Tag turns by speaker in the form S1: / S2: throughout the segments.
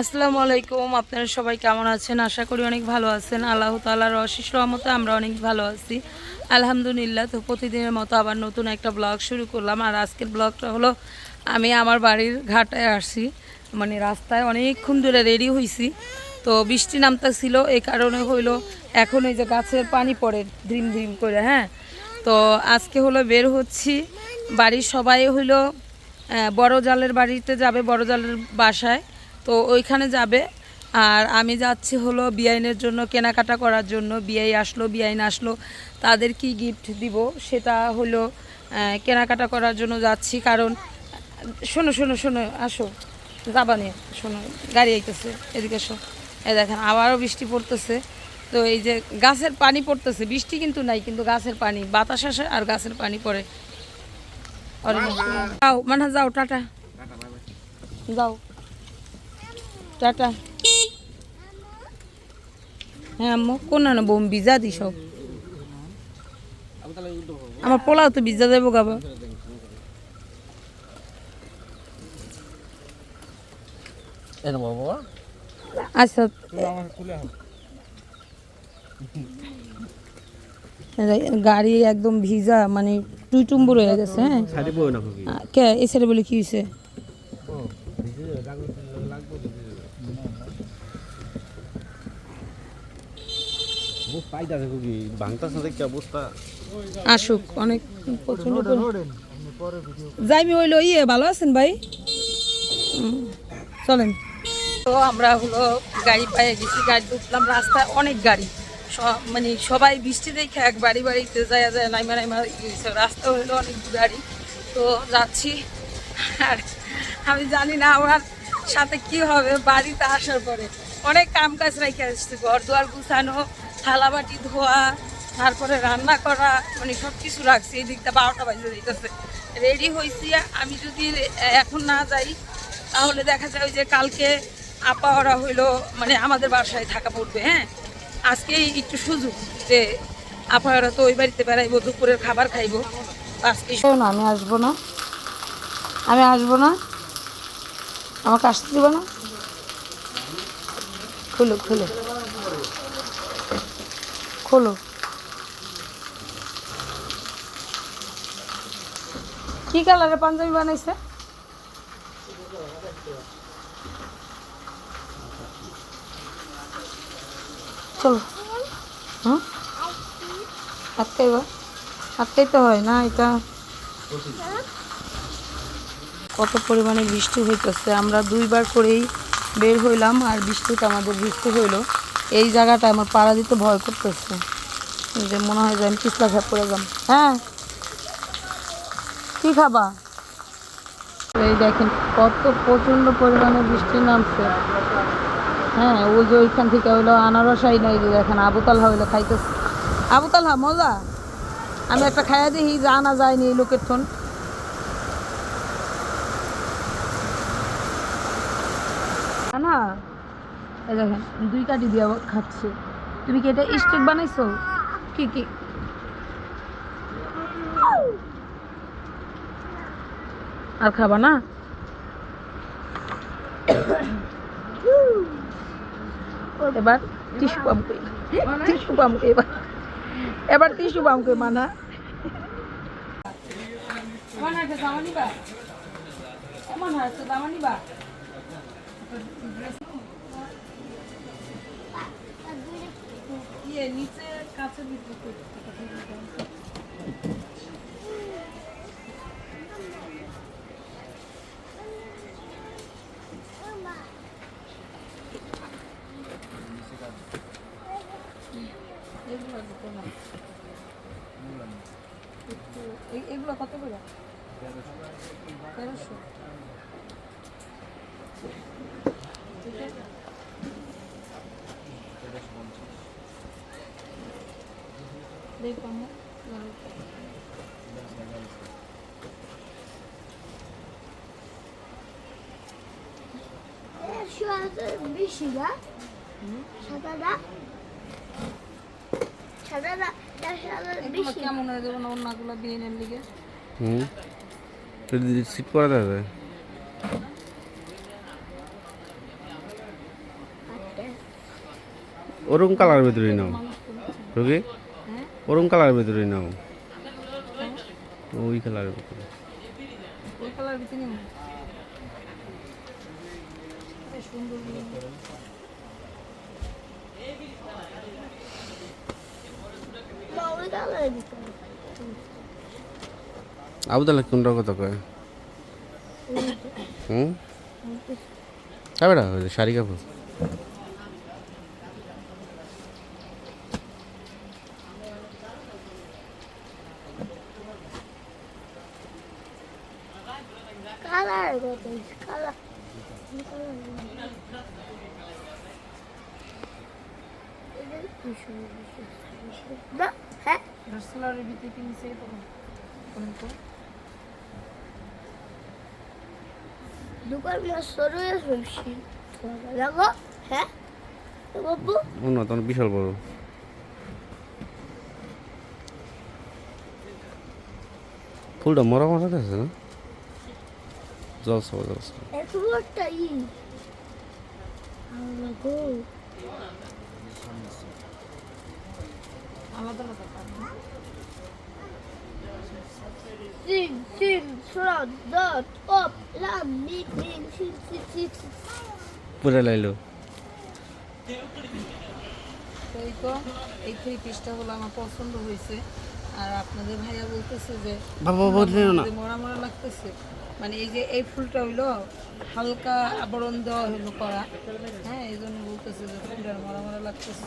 S1: আসসালামু আলাইকুম, আপনারা সবাই কেমন আছেন? আশা করি অনেক ভালো আছেন। আল্লাহ তালার অশেষ রহমতে আমরা অনেক ভালো আছি। আলহামদুলিল্লাহ, তো প্রতিদিনের মতো আবার নতুন একটা ব্লগ শুরু করলাম। আর আজকের ব্লগটা হলো, আমি আমার বাড়ির ঘাটায় আসছি। মানে রাস্তায় অনেকক্ষণ ধরে রেডি হয়েছি তো বৃষ্টি নামতা ছিল এই কারণে হইল, এখন এই যে গাছের পানি পড়ে ধ্রিম ধ্রিম করে হ্যাঁ? তো আজকে হলো বের হচ্ছি। বাড়ির সবাই হইল বড় জালের বাড়িতে যাবে, বড় জালের বাসায়। তো ওইখানে যাবে। আর আমি যাচ্ছি হলো বিআইনের জন্য কেনাকাটা করার জন্য। বিআই আসলো বিআইন আসলো তাদের কি গিফট দিব সেটা হলো কেনাকাটা করার জন্য যাচ্ছি। কারণ শোনো শোনো শোনো আসো। যাবা নিয়ে শোনো গাড়ি আইতেছে এদিকে এসো। এই দেখেন আবারও বৃষ্টি পড়তেছে। তো এই যে গাছের পানি পড়তেছে বৃষ্টি কিন্তু নাই কিন্তু গাছের পানি বাতাস আসে আর গাছের পানি পড়ে। যাও মানে যাও টাটা। যাও। টাটা। হ্যাঁ আম্মু কোন না বোম ভিজা দি সব। আমার পোলাও তো ভিজা দেবো গাবা
S2: এনে বাবা।
S1: আচ্ছা। গাড়ি একদম ভিজা মানে টুইটুম্বুর হয়ে গেছে হ্যাঁ? কে? সাইডে বলে কি হয়েছে আসুক, অনেক যাইমি হইল ইয়ে ভালো আছেন ভাই? চলেন। তো আমরা হলো গাড়ি পায়ে গেছি গাড়ি উঠলাম, রাস্তায় অনেক গাড়ি। মানে সবাই বৃষ্টি দেখে এক বাড়ি বাড়িতে যায় যায় নাইমা নাইমা রাস্তা হলো অনেক গাড়ি। তো যাচ্ছি, আর আমি জানি না আমার সাথে কি হবে, বাড়িতে আসার পরে। অনেক কাম কাজ রেখে আসছি, ঘর দুয়ার গুছানো, থালা বাটি ধোয়া, তারপরে রান্না করা মানে সব কিছু রাখছি, এই দিকটা বারোটা বাজে দিতেছে রেডি হয়েছি আমি যদি এখন না যাই, তাহলে দেখা যায় যে কালকে আপা ওরা হইল মানে আমাদের বাসায় থাকা পড়বে হ্যাঁ? আজকে একটু সুযোগ যে আপা ওরা তো ওই বাড়িতে বেড়াইবো, দুপুরের খাবার খাইবো। আজকে আমি আসব না। আমি আসব না। আমাকে আসতে দেবো না? খুলো খুলো। খোলো। কি কালারের পাঞ্জাবি বানাইছে? চলো। হ্যাঁ আটকাইবা আটকাইতে হয় না এটা? কত পরিমাণে বৃষ্টি হইতেছে, আমরা দুইবার করেই বের হইলাম আর বৃষ্টিতে আমাদের বৃষ্টি হইল। এই জায়গাটা আমার পাড়া দিতে ভয় করতেছে। যে মনে হয় যে আমি পিছলা খেয়ে পড়ে যাম। হ্যাঁ। কি খাবা? এই দেখেন, কত প্রচণ্ড পরিমাণে বৃষ্টি নামছে। হ্যাঁ ওই যে ওইখান থেকে হইল আনারসাই নাই যে দেখেন আবুতালহা হইল খাইতেছে। আবুতালহা মজা? আমি একটা খাইয়া দিই জানা যায়নি এই লোকের ঠোন এই দেখেন দুই কাটি দিয়ে খাচ্ছে। তুমি কি এটা স্টিক বানাইছো? কি কি? আর খাবা না? এবার টিস্যু পাম কই টিস্যু পাম এবার এবার টিস্যু পাম কই মানা। এমন আছে বা এমন আছে দামানি বা ইয়ে নিচে কাছে এ- এগুলো কত করে? তেরোশো।
S3: Bir
S1: এগুলো
S3: şey.
S1: কেমন হয়ে যাবে না অন্যগুলো বিয়ের দিকে
S2: হুম? সিট করা যাবে ওরকম কালারের ভিতরে নাও। রোগী?
S1: হ্যাঁ?
S2: ওরকম কালারের ভিতরে নাও। ওই কালারের ভিতরে।
S1: ওই কালার ভিতরে
S2: আবুদাল্লা কোনটা কথা কয়? হুম? তা না শাড়ি কাপড়
S3: কালার কত কালার না হ্যাঁ
S1: রাসলারের ভিতরে কি নিচে তখন
S3: মাছ সরু শুনছি লাগো হ্যাঁ বাবু
S2: বিশাল বড় ফুলটা মরা মরা আছে না
S3: এত বড়টা ই লাগো
S1: আলাদা আলাদা
S3: লাম মিট মিন সিন সিন সিন
S2: লাইলো।
S1: এই তো এই থ্রি পিসটা হলো আমার পছন্দ হয়েছে। আর আপনাদের ভাইয়া বলতেছে যে
S2: বাবা বদলে না।
S1: মরা মরা লাগতেছে। মানে এই যে এই ফুলটা হইল হালকা আবরণ দেওয়া হইল করা। হ্যাঁ এই জন্য বলতেছে যে ফুলটা মরা মরা লাগতেছে।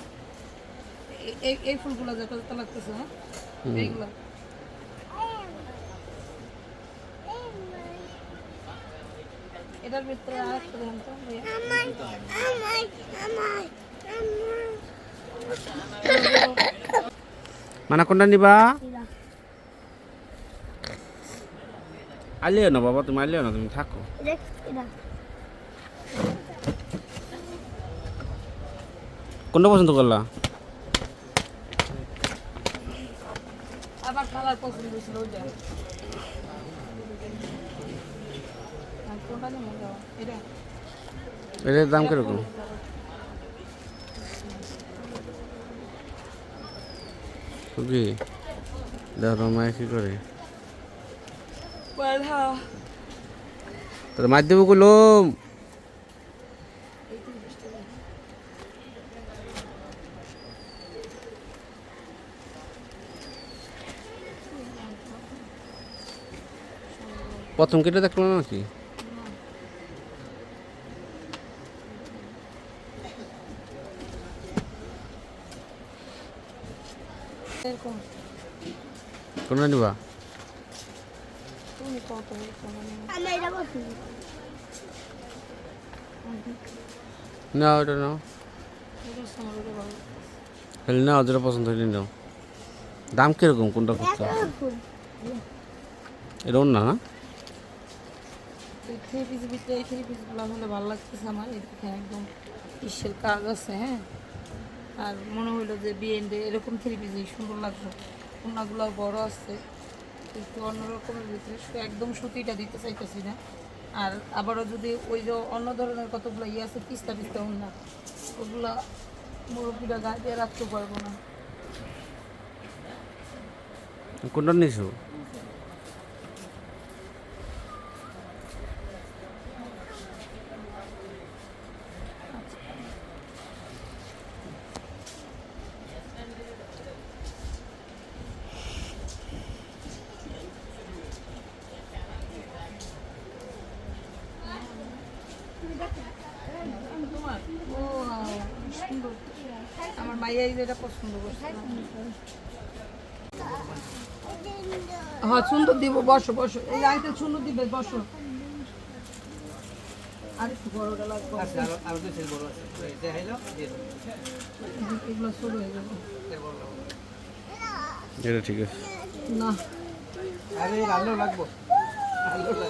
S1: এই- এই এই ফুলগুলো যেটা যেটা লাগতেছে হ্যাঁ? এইগুলো এটার ভিতরে আর একটা দেখেন তো এই-
S3: আমাই আমাই আমাই আমাই
S2: মানে কোনটা নিবা
S3: এরা
S2: আলিও না বাবা তুমি আলিও না তুমি থাকো
S3: দেখ এরা
S2: কোনটা পছন্দ করলা
S1: আবার কালার পছন্দ ছিল ওইটা আর কোনটা নেব যাও এটা
S2: এটার দাম কীরকম? কি দেখো মায় কি করে?
S1: বাধা
S2: তোর মার দেবো কলম প্রথম কেটে দেখল নাকি
S1: এরকম
S2: কোনটা নিবা না ওটা নাও। তাহলে নাও, যেটা পছন্দ হলে নাও। দাম কীরকম কোনটা করতে অন্য না?
S1: এই থ্রি পিস ভিতরে থ্রি পিসগুলো হলে ভালো লাগতেছে আমার। এখানে একদম স্পেশাল কাজ আছে হ্যাঁ? আর মনে হইল যে বিএনডে এরকম থ্রি পিসই সুন্দর লাগবে ওনাগুলো বড় আছে একটু অন্যরকমের ভিতরে একদম সুতিটা দিতে চাইতেছি না। আর আবারও যদি ওই যে অন্য ধরনের কতগুলো ইয়ে আছে পিস্তা পিস্তা ওনা ওগুলা মুরব্বীরা গায়ে দিয়ে রাখতে পারব না।
S2: কোনটা নিছো
S1: তোমার ও সুন্দর আমার মাইয়াই যেটা পছন্দ করছে হ্যাঁ সুন্দর দিব বসো বসো। এই আইতে সুন্দর দিবে বসো। আর একটু বড়টা লাগবে এগুলো শুরু হয়ে যাবে।
S2: এটা ঠিক আছে।
S1: না।
S4: আরে আলো লাগবো। লাগবো।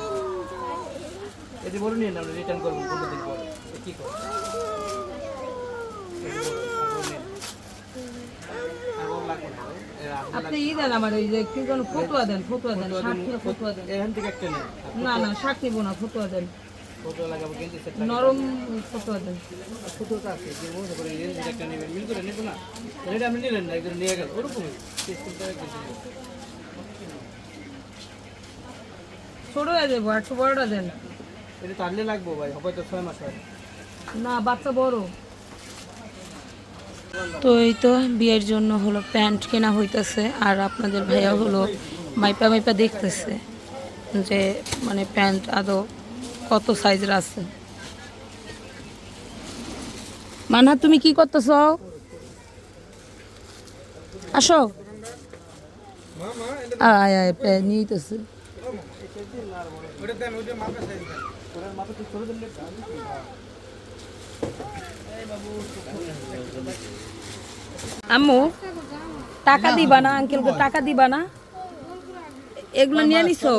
S4: এতে বলে আমরা রিটার্ন করব পনেরো দিন পর। কি করব এতে বলো, আর বলো নিন। আর বলো লাগবে না, এ আপনি
S1: ই দেন আমার এই যে কি যেন ফতুয়া দেন ফতুয়া দেন ফতুয়া দেন
S4: এখান থেকে একটা নেন।
S1: না না ষাট নিবো না ফতুয়া দেন।
S4: লাগাবো সেট
S1: নরম কত দেন।
S4: ফটোটা আছে যে এই একটা নেবেন মিল করে নেব না। এটা আপনি নিলেন না একজন নিয়ে গেল সিস্টেমটা একদম
S1: ছোট হয়ে যাব একটু বড়টা দেন।
S4: এটা টানলে লাগবো ভাই হয়তো ছয় মাস হয়।
S1: না বাচ্চা বড়। তো এই তো বিয়ের জন্য হলো প্যান্ট কেনা হইতেছে, আর আপনাদের ভাইয়া হলো মাইপা মাইপা দেখতেছে যে মানে প্যান্ট আদৌ কত সাইজের আছে। মানহা, তুমি কি করতেছ? আসো। আয় আয়, প্যান্ট নিতেছে আম্মু টাকা দিবা না আঙ্কেলকে টাকা দিবা না? এগুলো নিয়ে নিছো?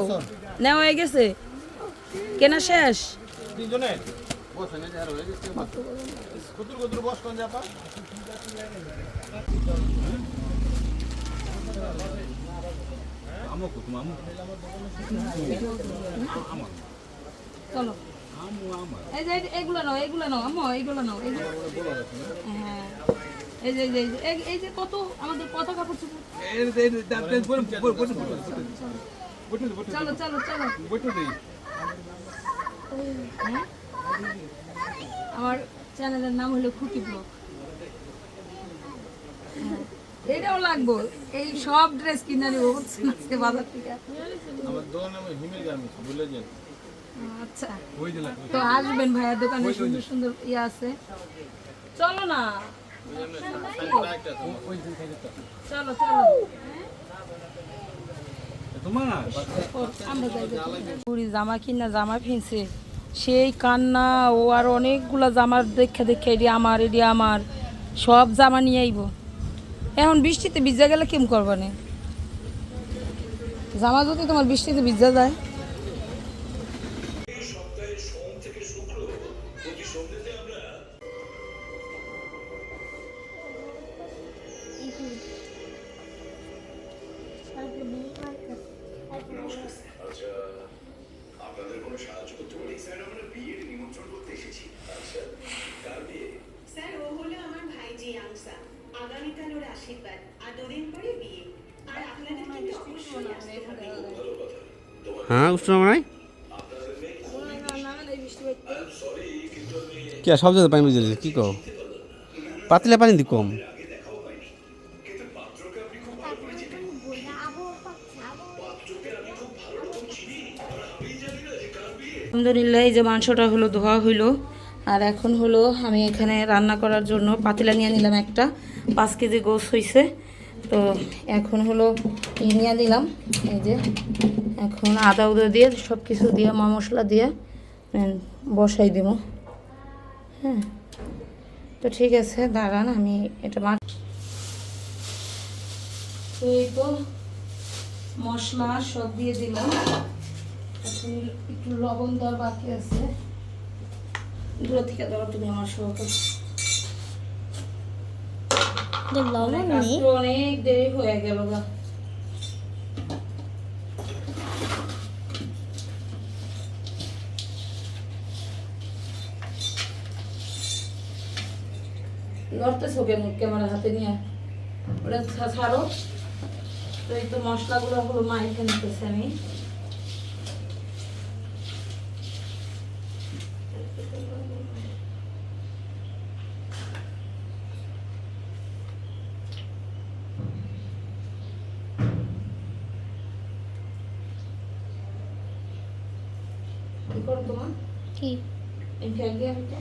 S1: নেওয়া হয়ে গেছে? কেনা শেষ? চলো। এই যে এগুলো নাও এগুলো নাও এগুলো নাও হ্যাঁ এই যে এই যে- এই যে কত আমাদের চলো চলো হ্যাঁ? আমার চ্যানেলের নাম হলো খুকি ব্লগ। হ্যাঁ, এটাও লাগবো। এই সব ড্রেস কিনে নিবো বাজার থেকে।
S4: আমার দোকান হিমেল গার্মেন্টস
S1: আচ্ছা। তো আসবেন ভাইয়ার দোকানে সুন্দর সুন্দর ইয়ে আছে। চলো না। চলো চলো। বুড়ি জামা কিনা জামা কিনছে সেই কান্না ও আর অনেকগুলা জামার দেখে দেখে এটি আমার এটি আমার। সব জামা নিয়ে আইব। এখন বৃষ্টিতে ভিজা গেলে কেম করবা নে? জামা যদি তোমার বৃষ্টিতে ভিজা যায়।
S2: হ্যাঁ উষ্ণ নাই কি সব জায়গায় পানি বুঝে কি কও? পাতলে পানি দি কম।
S1: আলহামদুলিল্লাহ এই যে মাংসটা হলো ধোয়া হইল। আর এখন হলো আমি এখানে রান্না করার জন্য পাতিলা নিয়ে নিলাম একটা। পাঁচ কেজি গোস হয়েছে তো এখন হলো ই দিলাম এই যে। এখন আদা, উদা দিয়ে সব কিছু দিয়ে, মা মশলা দিয়ে বসাই দিব। হ্যাঁ। তো ঠিক আছে, দাঁড়ান, আমি এটা মা তো এই তো মশলা সব দিয়ে দিলাম। একটু লবণ দেওয়ার বাকি আছে। দূর থেকে ধরো তুমি আমার সহকার।
S3: লবণ নেই
S1: অনেক দেরি হয়ে গেল লড়তেছো কেন ক্যামেরা হাতে নিয়ে? ওটা ছাড়ো। তো এই তো মশলাগুলো হলো মা এখানে নিতেছে আমি কি করো তোমার
S3: কি
S1: এই ফেল দিয়ে এটা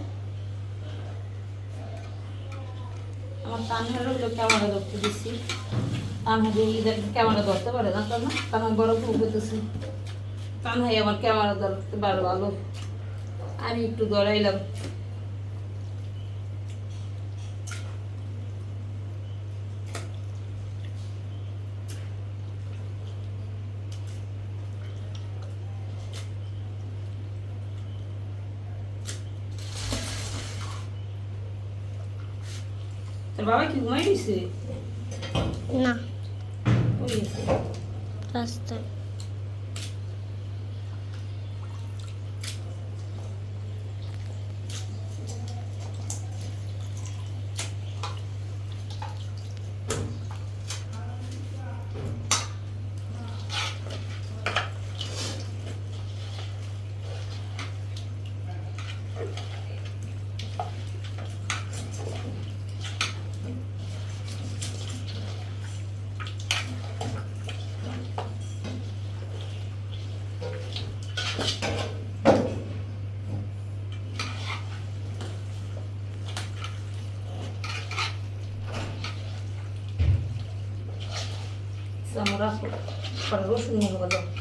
S1: আমার তানহার হলো ক্যামেরা ধরতে দিচ্ছি তানহাকে ঈদের ক্যামেরা ধরতে পারে না তার না তানহা বড় খুব হইতেছে তানহাই আমার ক্যামেরা ধরতে পারে ভালো আমি একটু ধরাইলাম। Trabalha aqui com eles?
S3: Não.
S1: Por isso.
S3: Basta.
S1: Thank. Para রসুন তো